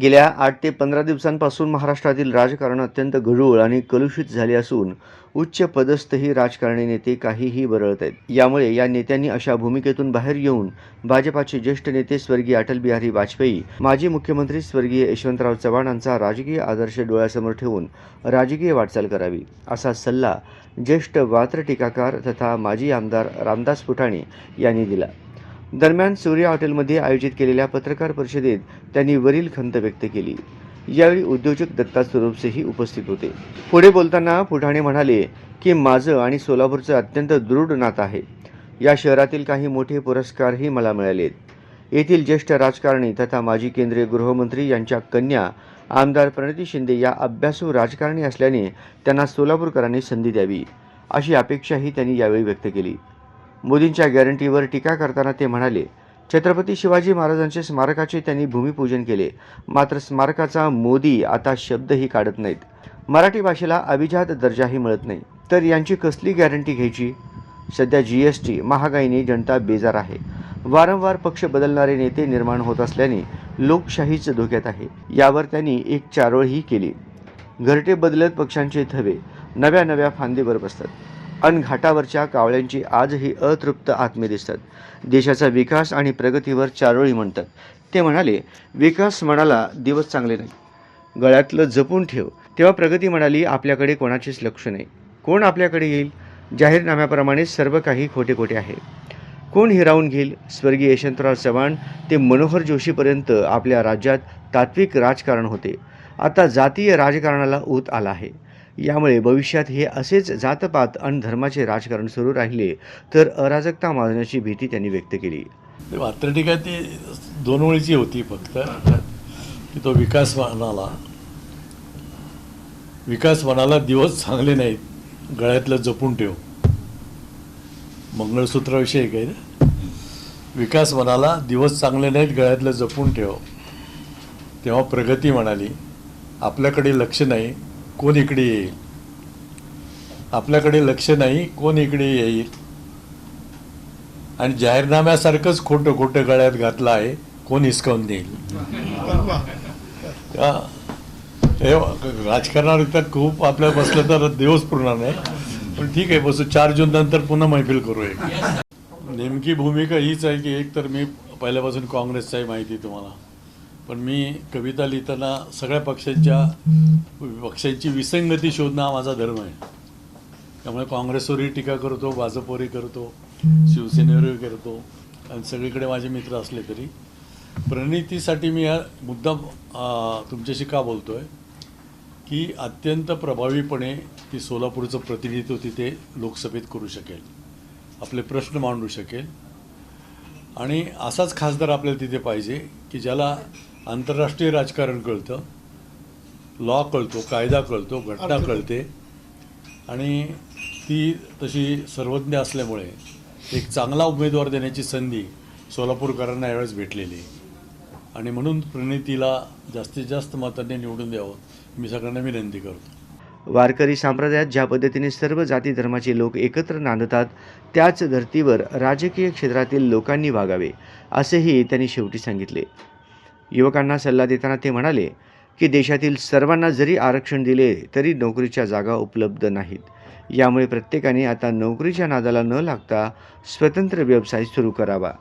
गेल्या आठ ते पंधरा दिवसांपासून महाराष्ट्रातील राजकारण अत्यंत गढूळ आणि कलुषित झाले असून उच्च पदस्थही राजकारणी नेते काहीही बरळत आहेत. यामुळे या नेत्यांनी अशा भूमिकेतून बाहेर येऊन भाजपाचे ज्येष्ठ नेते स्वर्गीय अटल बिहारी वाजपेयी माजी मुख्यमंत्री स्वर्गीय यशवंतराव चव्हाणांचा राजकीय आदर्श डोळ्यासमोर ठेवून राजकीय वाटचाल करावी असा सल्ला ज्येष्ठ वात्र टीकाकार तथा माजी आमदार रामदास फुटाणे यांनी दिला. दरम्यान सूर्या हॉटेलमध्ये आयोजित केलेल्या पत्रकार परिषदेत त्यांनी वरील खंत व्यक्त केली. यावेळी उद्योजक दत्ता स्वरूपसेही उपस्थित होते. पुढे बोलताना फुटाणे म्हणाले की माझं आणि सोलापूरचं अत्यंत दृढ नातं आहे. या शहरातील काही मोठे पुरस्कारही मला मिळालेत. येथील ज्येष्ठ राजकारणी तथा माजी केंद्रीय गृहमंत्री यांच्या कन्या आमदार प्रणिती शिंदे या अभ्यासू राजकारणी असल्याने त्यांना सोलापूरकरांनी संधी द्यावी अशी अपेक्षाही त्यांनी यावेळी व्यक्त केली. मोदींच्या गॅरंटीवर टीका करताना ते म्हणाले छत्रपती शिवाजी महाराजांचे स्मारकाचे त्यांनी भूमिपूजन केले. मात्र स्मारकाचा मोदी आता शब्दही काढत नाहीत. मराठी भाषेला अभिजात दर्जाही मिळत नाही. तर यांची कसली गॅरंटी घ्यायची? सध्या जी एस टी महागाईने जनता बेजार आहे. वारंवार पक्ष बदलणारे नेते निर्माण होत असल्याने लोकशाहीच धोक्यात आहे. यावर त्यांनी एक चारोळही केली. घरटे बदलत पक्षांचे थवे नव्या नव्या फांदीवर बसतात. अन घाटावरच्या कावळ्यांची आजही अतृप्त आत्मे दिसतात. देशाचा विकास आणि प्रगतीवर चारोळी म्हणतात. ते म्हणाले विकास म्हणाला दिवस चांगले नाही. गळ्यातलं जपून ठेव. तेव्हा प्रगती म्हणाली आपल्याकडे कोणाचेच लक्ष नाही. कोण आपल्याकडे येईल? जाहीरनाम्याप्रमाणे सर्व काही खोटे खोटे आहे. कोण हिरावून घेईल? स्वर्गीय यशवंतराव चव्हाण ते मनोहर जोशीपर्यंत आपल्या राज्यात तात्विक राजकारण होते. आता जातीय राजकारणाला ऊत आला आहे. यामुळे भविष्यात हे असेच जातपात आणि धर्माचे राजकारण सुरू राहिले तर अराजकता माजण्याची भीती त्यांनी व्यक्त केली. वात्रटिका ती दोन ओळीची होती फक्त. की तो विकास म्हणाला विकास म्हणाला दिवस चांगले नाहीत. गळ्यातलं जपून ठेव. मंगळसूत्राविषयी काही विकास म्हणाला दिवस चांगले नाहीत गळ्यातलं जपून ठेव. तेव्हा प्रगती म्हणाली आपल्याकडे लक्ष नाही कोण इकडे येईल? आपल्याकडे लक्ष नाही कोण इकडे येईल? आणि जाहीरनाम्यासारखंच खोटं खोटं गळ्यात घातलं आहे कोण हिसकावून देईल? त्या- राजकारणावर खूप आपल्या बसलं तर दिवस पुरणार नाही. पण ठीक आहे बसू. चार जून नंतर पुन्हा मैफिल करू एक नेमकी भूमिका हीच आहे की एक तर मी पहिल्यापासून काँग्रेसचा माहिती आहे तुम्हाला. पण मी कविता लिहिताना सगळ्या पक्षांच्या पक्षांची विसंगती शोधणं हा माझा धर्म आहे. त्यामुळे काँग्रेसवरही टीका करतो भाजपवरही करतो शिवसेनेवरही करतो आणि सगळीकडे माझे मित्र असले तरी. प्रणितीसाठी मी हा मुद्दाम तुमच्याशी का बोलतो आहे की अत्यंत प्रभावीपणे ती सोलापूरचं प्रतिनिधित्व तिथे लोकसभेत करू शकेल. आपले प्रश्न मांडू शकेल. आणि असाच खासदार आपल्याला तिथे पाहिजे की ज्याला आंतरराष्ट्रीय राजकारण कळतं. लॉ कळतो कायदा कळतो घटना कळते. आणि ती तशी सर्वज्ञ असल्यामुळे एक चांगला उमेदवार देण्याची संधी सोलापूरकरांना यावेळेस भेटलेली. आणि म्हणून प्रणितीला जास्तीत जास्त मतांनी निवडून द्यावं मी सगळ्यांना विनंती करतो. वारकरी संप्रदायात ज्या पद्धतीने सर्व जाती धर्माचे लोक एकत्र नांदतात त्याच धर्तीवर राजकीय क्षेत्रातील लोकांनी वागावे असेही त्यांनी शेवटी सांगितले. युवकांना सल्ला देताना ते म्हणाले की देशातील सर्वांना जरी आरक्षण दिले तरी नोकरीच्या जागा उपलब्ध नाहीत. यामुळे प्रत्येकाने आता नोकरीच्या नादाला न लागता स्वतंत्र व्यवसाय सुरू करावा.